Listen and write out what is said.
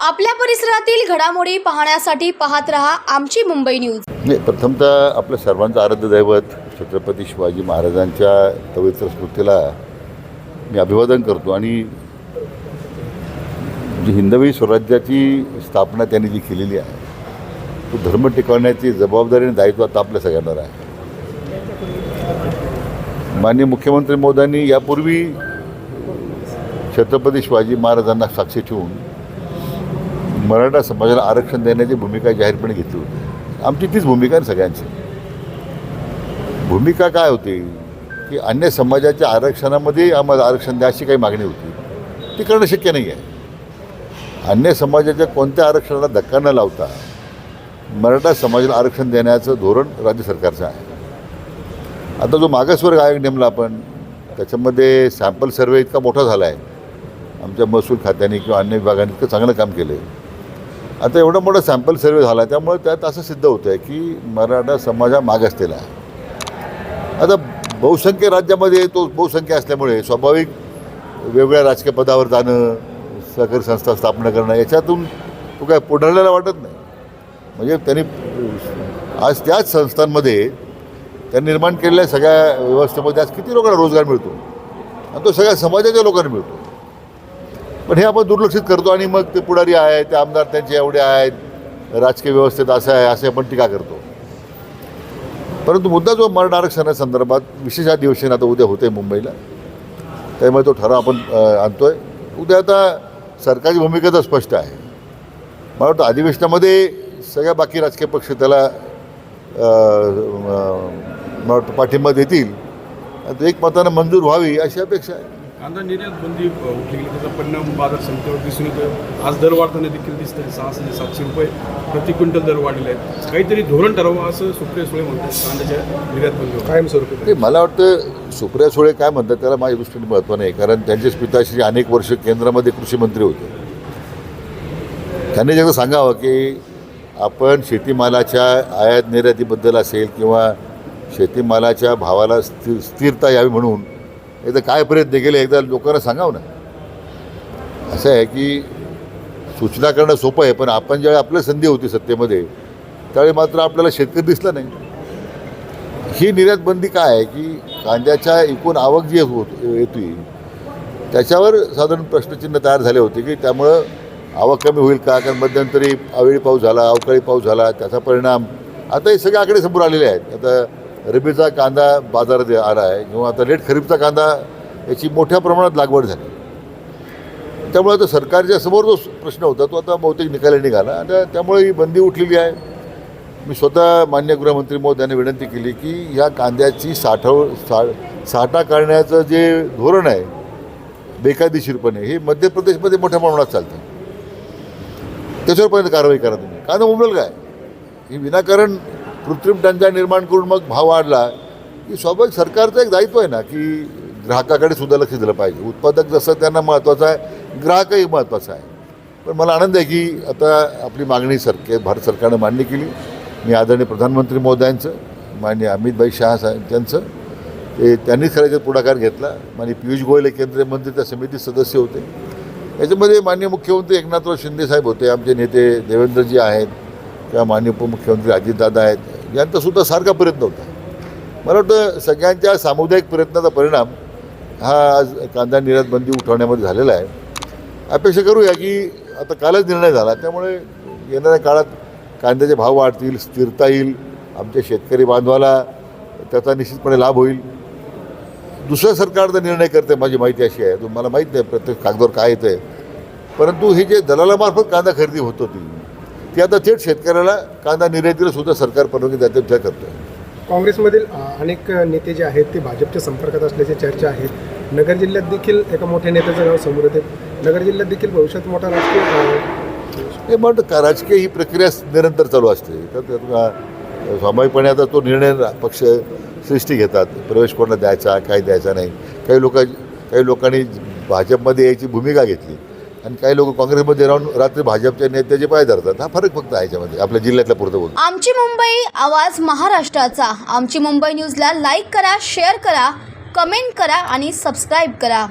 आपल्या परिसरातील घडामोडी पाहण्यासाठी पाहत रहा आमची मुंबई न्यूज. नाही प्रथमतः आपलं सर्वांचं आराध्य दैवत छत्रपती शिवाजी महाराजांच्या पवित्र स्मृतीला मी अभिवादन करतो आणि जी हिंदवी स्वराज्याची स्थापना त्यांनी जी केलेली आहे तो धर्म टिकवण्याची जबाबदारी आणि दायित्व आता आपल्या सगळ्यांना आहे. माननीय मुख्यमंत्री मोदयांनी यापूर्वी छत्रपती शिवाजी महाराजांना साक्षी ठेवून मराठा समाजाला आरक्षण देण्याची भूमिका जाहीरपणे घेतली होती. आमची तीच भूमिका आहे सगळ्यांची. भूमिका काय होती? की अन्य समाजाच्या आरक्षणामध्ये आम्हाला आरक्षण द्या अशी काही मागणी होती. ती करणं शक्य नाही आहे. अन्य समाजाच्या कोणत्या आरक्षणाला धक्का न लावता मराठा समाजाला आरक्षण देण्याचं धोरण राज्य सरकारचं आहे. आता जो मागासवर्ग आयोग नेमला आपण त्याच्यामध्ये सॅम्पल सर्वे इतका मोठा झाला आहे आमच्या महसूल खात्याने किंवा अन्य विभागाने इतकं चांगलं काम केलं आहे आता एवढा मोठा सॅम्पल सर्वे झाला त्यामुळे त्यात असं सिद्ध होतं आहे की मराठा समाज हा मागासलेला आहे. आता बहुसंख्य राज्यामध्ये तो बहुसंख्य असल्यामुळे स्वाभाविक वेगवेगळ्या राजकीय पदावर जाणं सहकारी संस्था स्थापना करणं याच्यातून तो काय पुढारलेला वाटत नाही. म्हणजे त्यांनी आज त्याच संस्थांमध्ये त्यांनी निर्माण केलेल्या सगळ्या व्यवस्थेमध्ये आज किती लोकांना रोजगार मिळतो? आणि तो सगळ्या समाजाच्या लोकांना मिळतो. पण हे आपण दुर्लक्षित करतो आणि मग ते पुढारी आहेत ते आमदार त्यांचे एवढे आहेत राजकीय व्यवस्थेत असं आहे असे आपण टीका करतो. परंतु मुद्दा जो मराठा आरक्षणासंदर्भात विशेष अधिवेशन आता उद्या होते मुंबईला. त्यामुळे तो ठराव आपण आणतो आहे उद्या आता सरकारची भूमिका तर स्पष्ट आहे. मला वाटतं अधिवेशनामध्ये सगळ्या बाकी राजकीय पक्ष त्याला मला वाटतं पाठिंबा देतील. आणि ते एक मतानं मंजूर व्हावी अशी अपेक्षा आहे. कांदा निर्यात बंदी उठली गेली त्याचा परिणाम बाजार समितीवर दिसून येतो आज दर वाढताना देखील दिसतंय. सहाशे ते सातशे रुपये प्रति क्विंटल दर वाढलेले आहेत. काहीतरी धोरण ठरवावं असं सुप्रिया सुळे म्हणतात कांद्याच्या निर्यात बंदीवर. कायमस्वरूपी. ते मला वाटतं सुप्रिया सुळे काय म्हणतात त्याला माझ्या दृष्टीने महत्त्व नाही. कारण त्यांचेच पिताश्री अनेक वर्ष केंद्रामध्ये कृषी मंत्री होते. त्यांनी जेव्हा सांगावं की आपण शेतीमालाच्या आयात निर्यातीबद्दल असेल किंवा शेतीमालाच्या भावाला स्थिर स्थिरता यावी म्हणून एकदा काय प्रयत्न केले एकदा लोकांना सांगावं ना. असं आहे की सूचना करणं सोपं आहे पण आपण ज्यावेळी आपल्या संधी होती सत्तेमध्ये त्यावेळी मात्र आपल्याला शेतकरी दिसला नाही. ही निर्यात बंदी काय आहे की कांद्याच्या एकूण आवक जी होत येते त्याच्यावर साधारण प्रश्नचिन्ह तयार झाले होते की त्यामुळं आवक कमी होईल का? कारण मध्यंतरी अवेळी पाऊस झाला अवकाळी पाऊस झाला त्याचा परिणाम आता हे सगळे आकडे समोर आलेले आहेत. आता रबीचा कांदा बाजारात आला आहे किंवा आता लेट खरीपचा कांदा याची मोठ्या प्रमाणात लागवड झाली. त्यामुळे आता सरकारच्या समोर जो प्रश्न होता तो आता बहुतेक निकाली निघाला. आणि त्यामुळे ही बंदी उठलेली आहे. मी स्वतः मान्य गृहमंत्री मोदयांनी विनंती केली की ह्या कांद्याची साठव सा साठा करण्याचं जे धोरण आहे बेकायदेशीरपणे हे मध्य प्रदेशमध्ये मोठ्या प्रमाणात चालतं. त्याच्यावरपर्यंत कारवाई करा तुम्ही. कांदा उमरेल काय? ही विनाकारण कृत्रिम टंचाई निर्माण करून मग भाव वाढला की स्वाभाविक सरकारचं एक दायित्व आहे ना की ग्राहकाकडे सुद्धा लक्ष दिलं पाहिजे. उत्पादक जसं त्यांना महत्त्वाचं आहे ग्राहकही महत्त्वाचा आहे. पण मला आनंद आहे की आता आपली मागणी सरके भारत सरकारनं मान्य केली. मी आदरणीय प्रधानमंत्री मोदयांचं माननीय अमितभाई शहा साहेब त्यांचं ते त्यांनीच खरं पुढाकार घेतला. माननीय पियुष गोयल हे केंद्रीय मंत्री त्या समितीत सदस्य होते. याच्यामध्ये माननीय मुख्यमंत्री एकनाथराव शिंदे साहेब होते. आमचे नेते देवेंद्रजी आहेत किंवा माननीय उपमुख्यमंत्री अजितदादा आहेत. यांचासुद्धा सारखा प्रयत्न होता. मला वाटतं सगळ्यांच्या सामुदायिक प्रयत्नाचा परिणाम हा आज कांदा निर्यात बंदी उठवण्यामध्ये झालेला आहे. अपेक्षा करूया की आता कालच निर्णय झाला. त्यामुळे येणाऱ्या काळात कांद्याचे भाव वाढतील स्थिरता येईल आमच्या शेतकरी बांधवाला त्याचा निश्चितपणे लाभ होईल. दुसरं सरकारचा निर्णय करते माझी माहिती अशी आहे तुम्हाला माहीत नाही प्रत्येक कागदावर काय येतं आहे परंतु हे जे दलालामार्फत कांदा खरेदी होत होती ती आता थेट शेतकऱ्याला कांदा निर्यातीला सुद्धा सरकार परवानगी द्यायचा विचार करतो काँग्रेसमधील अनेक नेते जे आहेत ते भाजपच्या संपर्कात असल्याची चर्चा आहे. नगर जिल्ह्यात देखील एका मोठ्या नेत्याचं नाव समोर येते. नगर जिल्ह्यात देखील भविष्यात मोठा राजकीय का राजकीय ही प्रक्रिया निरंतर चालू असते. तर स्वाभाविकपणे आता तो निर्णय पक्ष सृष्टी घेतात. प्रवेश कोणाला द्यायचा काय द्यायचा नाही. काही लोक काही लोकांनी भाजपमध्ये यायची भूमिका घेतली. आणि काही लोक काँग्रेसमध्ये राहून रात्री भाजपच्या नेत्याचे पाय धरतात हा फरक फक्त आहे याच्यामध्ये आपल्या जिल्ह्यातल्या पुरतं बोलतो आमची मुंबई आवाज महाराष्ट्राचा. आमची मुंबई न्यूजला लाईक करा शेअर करा कमेंट करा आणि सबस्क्राईब करा.